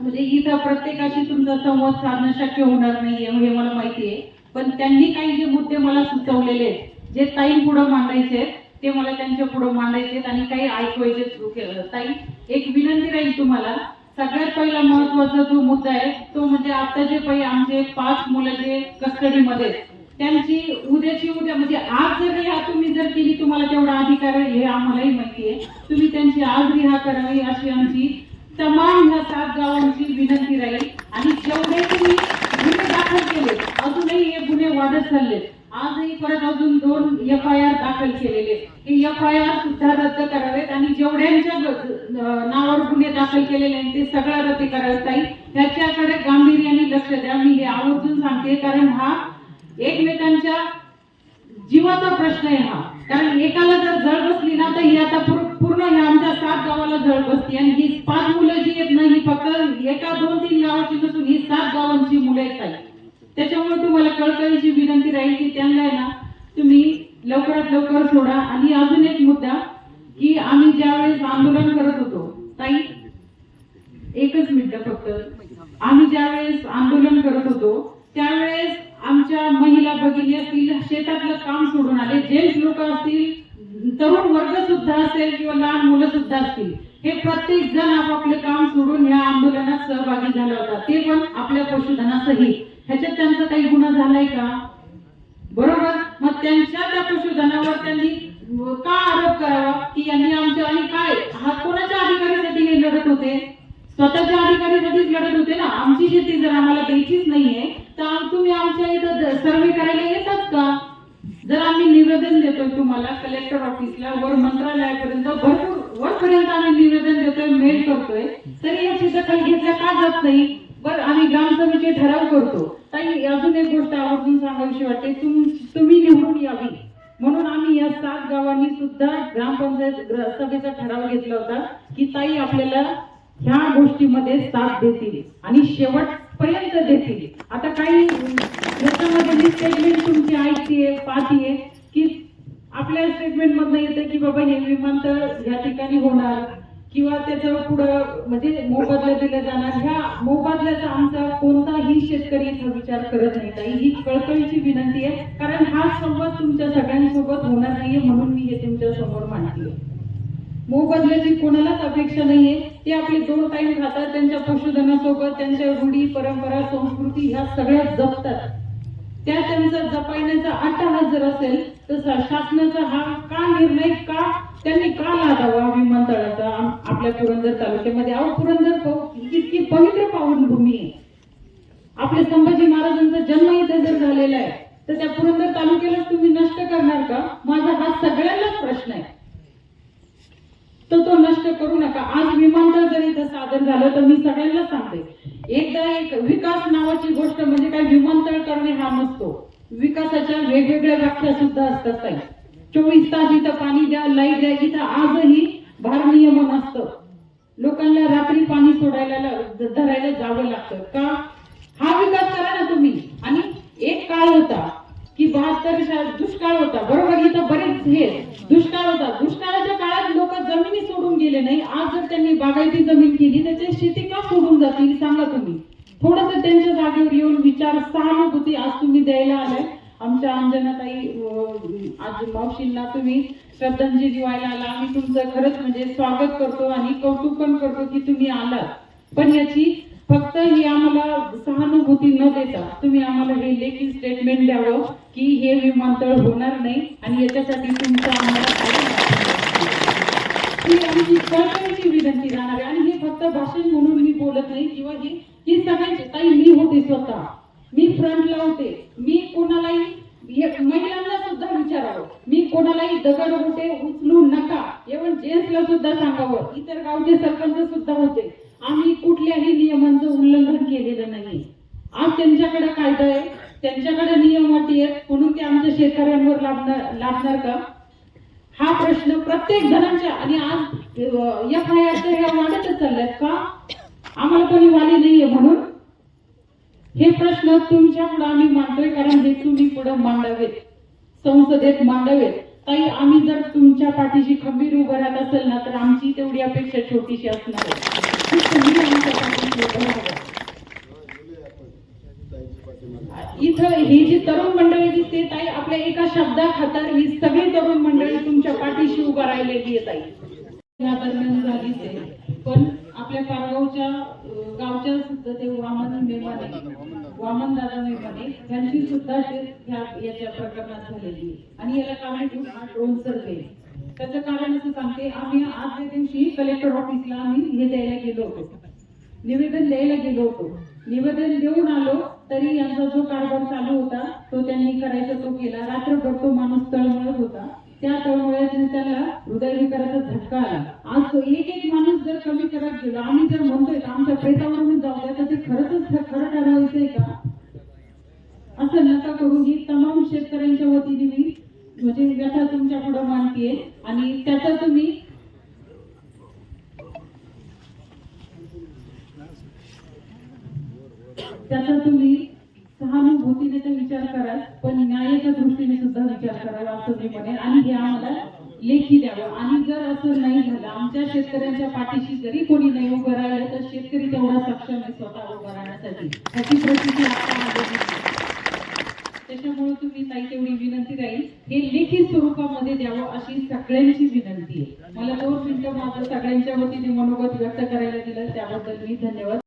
म्हणजे इथं प्रत्येकाशी तुमचा संवाद साधणं शक्य होणार नाहीये हे मला माहिती आहे पण त्यांनी काही जे मुद्दे मला सुचवलेले आहेत जे ताई पुढे मांडायचे ते मला त्यांच्या पुढे मांडायचे आणि काही ऐकवायचे सुरू केलं. ताई एक विनंती राहील तुम्हाला सगळ्यात पहिला महत्त्वाचा जो मुद्दा आहे तो म्हणजे आता जे पहिले आमचे पाच मुलं जे कस्टडीमध्ये आहेत, त्यांची उद्याची उद्या म्हणजे आज जर रिहा तुम्ही जर केली तुम्हाला तेवढा अधिकार हे आम्हालाही माहिती आहे तुम्ही त्यांची आज रिहा करावी अशी आमची तमाम ह्या सात गावांची विनंती राहील. आणि जेवढे तुम्ही गुन्हे दाखल केले अजूनही हे गुन्हे वाढत चालले आजही परत अजून दोन एफ आय आर दाखल केलेले हे एफ आय आर सुद्धा रद्द करावेत आणि जेवढ्यांच्या नावावर गुन्हे दाखल केलेले आहेत ते सगळं रद्द करावेत ताई. त्याच्याकडे गांभीर्याने लक्ष द्या. मी हे आवर्जून सांगते कारण हा एकमेकांच्या जीवाचा प्रश्न आहे हा. कारण एकाला जर जळ बसली ना तर ही आता पूर्ण पूर्ण ह्या आमच्या सात गावाला झळ बसते आणि ही पाच मुलं जी येत नाही फक्त एका दोन तीन गावाची नसून ही सात गावांची मुलं आहेत त्याच्यामुळे तुम्हाला कळकळीची विनंती राहील की त्यांना ना तुम्ही लवकरात लवकर सोडा. आणि अजून एक मुद्दा की आम्ही ज्यावेळेस आंदोलन करत होतो ताई एकच मिनिट फक्त. आम्ही ज्यावेळेस आंदोलन सुद्धा असेल किंवा लहान मुलं सुद्धा असतील हे प्रत्येक जण आपापले काम सोडून या आंदोलनात सहभागी झाला होता ते पण आपल्या पशुधनासहित ह्याच्यात त्यांचा काही गुन्हा झालाय का? बरोबर? मग त्यांच्या त्या पशुधनावर त्यांनी का आरोप करावा? की यांनी आमच्या आणि काय? हा कोणाच्या अधिकारीसाठी हे लढत होते? स्वतःच्या अधिकारीसाठीच लढत होते ना? आमची शेती जर आम्हाला द्यायचीच नाहीये तर तुम्ही आमच्या इथं सर्वे करायला येतात का? जर आम्ही निवेदन देतोय तुम्हाला कलेक्टर ऑफिसला वर मंत्रालयापर्यंत भरपूर वरपर्यंत आम्ही निवेदन देतोय मेल करतोय तरी याची दखल घेतल्या का जात नाही? बर आम्ही ग्रामसभेचे ठराव करतो. ताई अजून एक गोष्ट आवर्जून सांगावीशी वाटते तुम्ही निवडून यावी. म्हणून आम्ही या सात गावांनी सुद्धा ग्रामपंचायत सभेचा ठराव घेतला होता की ताई आपल्याला ह्या गोष्टीमध्ये साथ देतील. आणि शेवट पर्यंत देतील आता काही याच्यामध्ये जी स्टेटमेंट तुमची ऐकतीये पाहतीये की आपल्या स्टेटमेंट मधनं येतं की बाबा हे विमानतळ या ठिकाणी होणार किंवा त्याच्यावर पुढं म्हणजे मोबदला दिला जाणार ह्या मोबदल्याचा आमचा कोणताही शेतकरी इथं विचार करत नाही. ताई ही कळकळीची विनंती आहे कारण हा संवाद तुमच्या सगळ्यांसोबत होणार नाहीये म्हणून मी हे तुमच्यासमोर मांडते. मोबदल्याची कोणालाच अपेक्षा नाहीये ते आपले दोन टाईम खातात त्यांच्या पशुधनासोबत त्यांच्या रूढी परंपरा संस्कृती ह्या सगळ्या जपतात. त्या त्यांचा जपायण्याचा अट्टहास जर असेल तर शासनाचा हा का निर्णय का त्यांनी का लादावा विमानतळाचा? आपल्या पुरंदर तालुक्यामध्ये. अहो पुरंदर पाऊ- इतकी पवित्र पावनभूमी आहे. आपले संभाजी महाराजांचा जन्म इथे जर झालेला आहे तर त्या पुरंदर तालुक्यालाच तुम्ही नष्ट करणार का? माझा हा सगळ्यांनाच प्रश्न आहे. तर तो नष्ट करू नका. आज विमानतळ जर इथं सादर झालं तर मी सगळ्यांना सांगते. एकदा एक विकास नावाची गोष्ट म्हणजे काय? विमानतळ करणे हा नसतो. विकासाच्या वेगवेगळ्या व्याख्या सुद्धा असतात ताई. चोवीस तास इथं पाणी द्या लाइट द्या. इथं आजही भारनियमन असतं. लोकांना रात्री पाणी सोडायला धरायला जावं लागतं. का? हा विकास करा ना तुम्ही. आणि एक काळ होता. की बहात्तर दुष्काळ होता. बरोबर? इथं बरेच हे दुष्काळ होता. दुष्काळाच्या काळात लोक जमिनी सोडून गेले नाही. आज जर त्यांनी बागायती जमीन केली तर ते शेती का सोडून जातील? सांगा तुम्ही. थोडस त्यांच्या जागेवर येऊन विचार सहानुभूती आज तुम्ही द्यायला आलाय. आमच्या अंजनाताई आज मावशींना तुम्ही श्रद्धांजली व्हायला आला. आम्ही तुमचं खरंच म्हणजे स्वागत करतो आणि कौतुक पण करतो की तुम्ही आलात. पण याची फक्त ही आम्हाला सहानुभूती न देता तुम्ही आम्हाला हे लेखी स्टेटमेंट द्यावं की हे विमानतळ होणार नाही आणि याच्यासाठी तुमचं आम्हाला आमची कळकळीची विनंती राहणार आहे. आणि हे फक्त भाषण म्हणून मी बोलत नाही. किंवा ही ही सगळ्यांची ताई मी होते स्वतः. मी फ्रंटला होते. मी कोणालाही महिलांना सुद्धा विचारावं. मी कोणालाही दगड होते उचलू नका. एवढं जेंट्सला सुद्धा सांगावं. इतर गावचे सरपंच सुद्धा होते. आम्ही कुठल्याही नियमांचं उल्लंघन केलेलं नाही. आज त्यांच्याकडे कायदा आहे त्यांच्याकडे नियम अटी आहेत म्हणून ते आमच्या शेतकऱ्यांवर लाभणार लाभणार का? हा प्रश्न प्रत्येक जणांच्या आणि आज एफ आय आर ह्या वाढतच चालल्यात का? आम्हाला कोणी वाली नाहीये म्हणून. हे प्रश्न तुमच्या आम्ही मांडतोय कारण हे तुम्ही पुढे मांडावेत. संसदेत मांडावेत. ताई आम्ही जर तुमच्या पाठीशी खंबीर उभं राहत असेल ना तर आमची तेवढी अपेक्षा छोटीशी असणार आहे. इथं ही जी तरुण मंडळी दिसते ताई आपल्या एका शब्दा खातर ही सगळी तरुण मंडळी तुमच्या पाठीशी उभा राहिलेली आहे ताई. दरम्यान झालीच आहे पण आपल्या कारगावच्या गावच्या सुद्धा ते वामन मेमाने वामन दादा मेमाने यांची सुद्धा याच्या प्रकरणात झालेली आणि याला कामे ठेवून हा सर गेले त्याचं कारण असं सांगते आम्ही आजच्या दिवशी कलेक्टर ऑफिसला आम्ही हे द्यायला गेलो होतो. निवेदन द्यायला गेलो होतो. निवेदन देऊन आलो तरी यांचा जो कारभार चालू होता तो त्यांनी करायचा तो केला. रात्रभर तो माणूस तळमळत होता. त्या तळमळ्यातून त्याला हृदयविकाराचा झटका आला. आज तो एक एक माणूस जर कमी करत गेलो आम्ही जर म्हणतोय का आमच्या प्रेतावरून जाऊ द्या तर ते खरंच खरं ठरवायचंय का असं नका करू ही तमाम शेतकऱ्यांच्या वतीने मी म्हणजे व्यथा तुमच्या पुढे मानतीये आणि त्याचा तुम्ही त्याचा तुम्ही सहानुभूतीने तर विचार कराल पण न्यायाच्या दृष्टीने सुद्धा विचार करावा असं मी म्हणेन. आणि हे आम्हाला लेखी द्यावं. आणि जर असं नाही झालं आमच्या शेतकऱ्यांच्या पाठीशी जरी कोणी नाही उभं राहिलं तर शेतकरी तेवढा सक्षम आहे स्वतः उभं राहण्यासाठी. त्याची प्रसिद्धी आता त्याच्यामुळे तुम्ही नाही तेवढी विनंती राहील. हे लेखी स्वरूपामध्ये द्यावं अशी सगळ्यांची विनंती आहे. मला दोन मिनिटं माझं सगळ्यांच्या वतीने मनोगत व्यक्त करायला दिलं त्याबद्दल मी धन्यवाद.